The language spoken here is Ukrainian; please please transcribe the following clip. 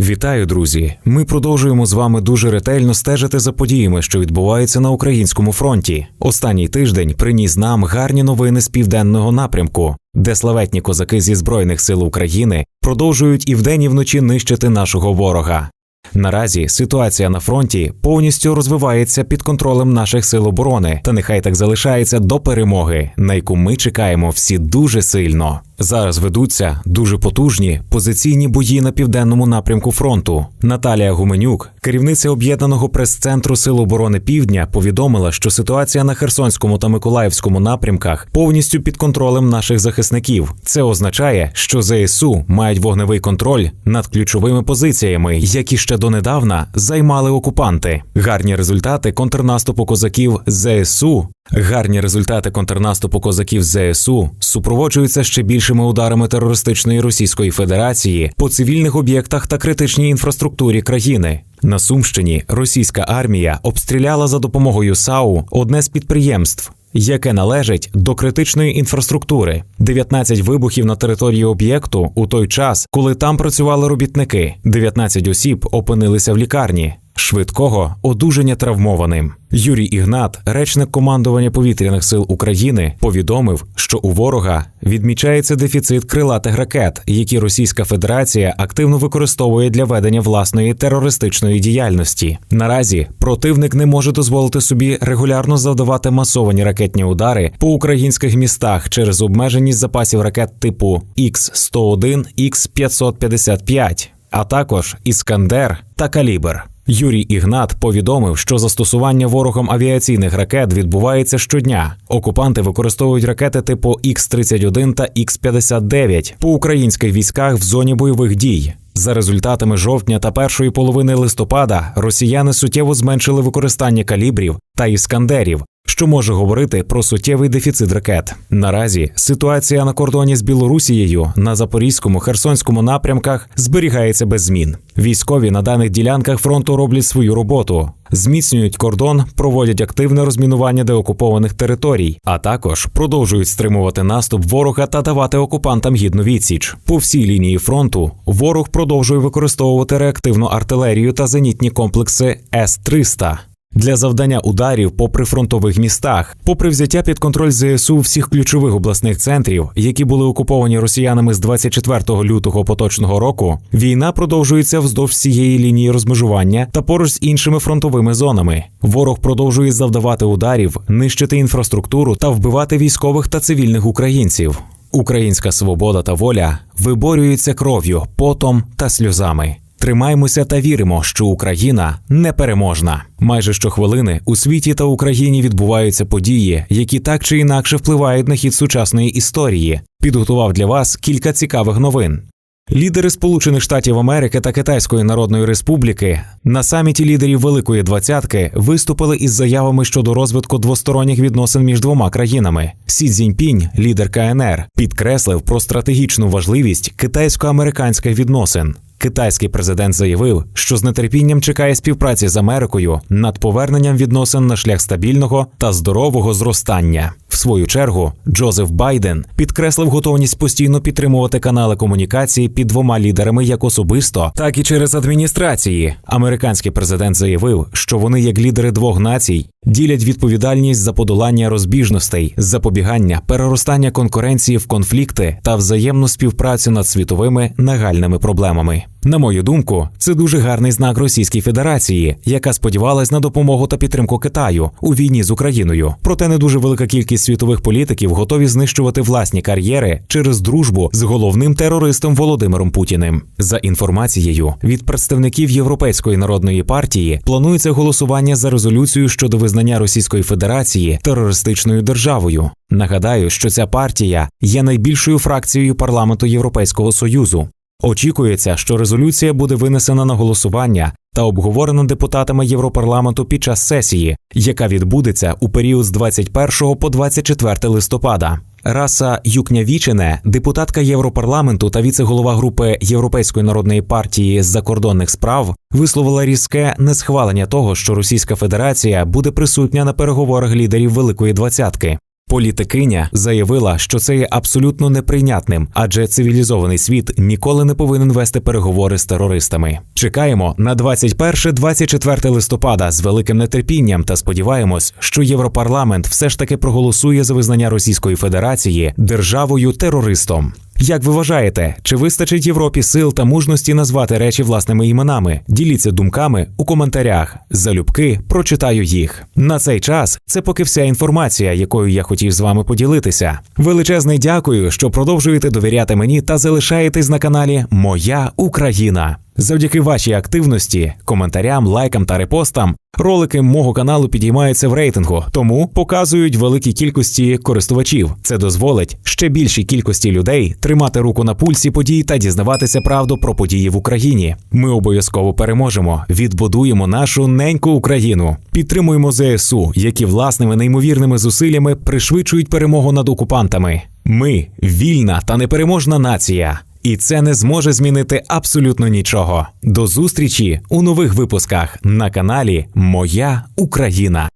Вітаю, друзі! Ми продовжуємо з вами дуже ретельно стежити за подіями, що відбуваються на українському фронті. Останній тиждень приніс нам гарні новини з південного напрямку, де славетні козаки зі збройних сил України продовжують і вдень, і вночі нищити нашого ворога. Наразі ситуація на фронті повністю розвивається під контролем наших сил оборони, та нехай так залишається до перемоги, на яку ми чекаємо всі дуже сильно. Зараз ведуться дуже потужні позиційні бої на південному напрямку фронту. Наталія Гуменюк, керівниця об'єднаного прес-центру Сил оборони Півдня, повідомила, що ситуація на Херсонському та Миколаївському напрямках повністю під контролем наших захисників. Це означає, що ЗСУ мають вогневий контроль над ключовими позиціями, які ще донедавна займали окупанти. Гарні результати контрнаступу козаків ЗСУ Гарні результати контрнаступу козаків ЗСУ супроводжуються ще більшими ударами терористичної Російської Федерації по цивільних об'єктах та критичній інфраструктурі країни. На Сумщині російська армія обстріляла за допомогою САУ одне з підприємств. Яке належить до критичної інфраструктури, 19 вибухів на території об'єкту у той час, коли там працювали робітники, 19 осіб опинилися в лікарні швидкого одужання травмованим. Юрій Ігнат, речник командування повітряних сил України, повідомив, що у ворога відмічається дефіцит крилатих ракет, які Російська Федерація активно використовує для ведення власної терористичної діяльності. Наразі противник не може дозволити собі регулярно завдавати масовані ракетні удари по українських містах через обмеженість запасів ракет типу Х-101, Х-555, а також Іскандер та Калібр. Юрій Ігнат повідомив, що застосування ворогом авіаційних ракет відбувається щодня. Окупанти використовують ракети типу Х-31 та Х-59 по українських військах в зоні бойових дій. За результатами жовтня та першої половини листопада росіяни суттєво зменшили використання калібрів та іскандерів, що може говорити про суттєвий дефіцит ракет. Наразі ситуація на кордоні з Білорусією на запорізькому херсонському напрямках зберігається без змін. Військові на даних ділянках фронту роблять свою роботу. Зміцнюють кордон, проводять активне розмінування деокупованих територій, а також продовжують стримувати наступ ворога та давати окупантам гідну відсіч. По всій лінії фронту ворог продовжує використовувати реактивну артилерію та зенітні комплекси С-300 для завдання ударів по прифронтових містах, попри взяття під контроль ЗСУ всіх ключових обласних центрів, які були окуповані росіянами з 24 лютого поточного року, війна продовжується вздовж всієї лінії розмежування та поруч з іншими фронтовими зонами. Ворог продовжує завдавати ударів, нищити інфраструктуру та вбивати військових та цивільних українців. Українська свобода та воля виборюються кров'ю, потом та сльозами. Тримаймося та віримо, що Україна непереможна. Майже щохвилини у світі та Україні відбуваються події, які так чи інакше впливають на хід сучасної історії. Підготував для вас кілька цікавих новин. Лідери Сполучених Штатів Америки та Китайської Народної Республіки на саміті лідерів Великої Двадцятки виступили із заявами щодо розвитку двосторонніх відносин між двома країнами. Сі Цзіньпінь, лідер КНР, підкреслив про стратегічну важливість китайсько-американських відносин. Китайський президент заявив, що з нетерпінням чекає співпраці з Америкою над поверненням відносин на шлях стабільного та здорового зростання. В свою чергу Джозеф Байден підкреслив готовність постійно підтримувати канали комунікації під двома лідерами як особисто, так і через адміністрації. Американський президент заявив, що вони, як лідери двох націй, ділять відповідальність за подолання розбіжностей, запобігання, переростання конкуренції в конфлікти та взаємну співпрацю над світовими нагальними проблемами. На мою думку, це дуже гарний знак Російській Федерації, яка сподівалась на допомогу та підтримку Китаю у війні з Україною. Проте не дуже велика кількість світових політиків готові знищувати власні кар'єри через дружбу з головним терористом Володимиром Путіним. За інформацією від представників Європейської народної партії планується голосування за резолюцію щодо визнання Російської Федерації терористичною державою. Нагадаю, що ця партія є найбільшою фракцією парламенту Європейського союзу. Очікується, що резолюція буде винесена на голосування та обговорена депутатами Європарламенту під час сесії, яка відбудеться у період з 21 по 24 листопада. Раса Юкнявічине, депутатка Європарламенту та віце-голова групи Європейської народної партії з закордонних справ, висловила різке несхвалення того, що Російська Федерація буде присутня на переговорах лідерів Великої Двадцятки. Політикиня заявила, що це є абсолютно неприйнятним, адже цивілізований світ ніколи не повинен вести переговори з терористами. Чекаємо на 21-24 листопада з великим нетерпінням та сподіваємось, що Європарламент все ж таки проголосує за визнання Російської Федерації державою терористом. Як ви вважаєте, чи вистачить Європі сил та мужності назвати речі власними іменами? Діліться думками у коментарях. Залюбки прочитаю їх. На цей час це поки вся інформація, якою я хотів з вами поділитися. Величезне дякую, що продовжуєте довіряти мені та залишаєтесь на каналі Моя Україна. Завдяки вашій активності, коментарям, лайкам та репостам ролики мого каналу підіймаються в рейтингу, тому показують великій кількості користувачів. Це дозволить ще більшій кількості людей тримати руку на пульсі подій та дізнаватися правду про події в Україні. Ми обов'язково переможемо, відбудуємо нашу неньку Україну, підтримуємо ЗСУ, які власними неймовірними зусиллями пришвидшують перемогу над окупантами. Ми вільна та непереможна нація. І це не зможе змінити абсолютно нічого. До зустрічі у нових випусках на каналі Моя Україна.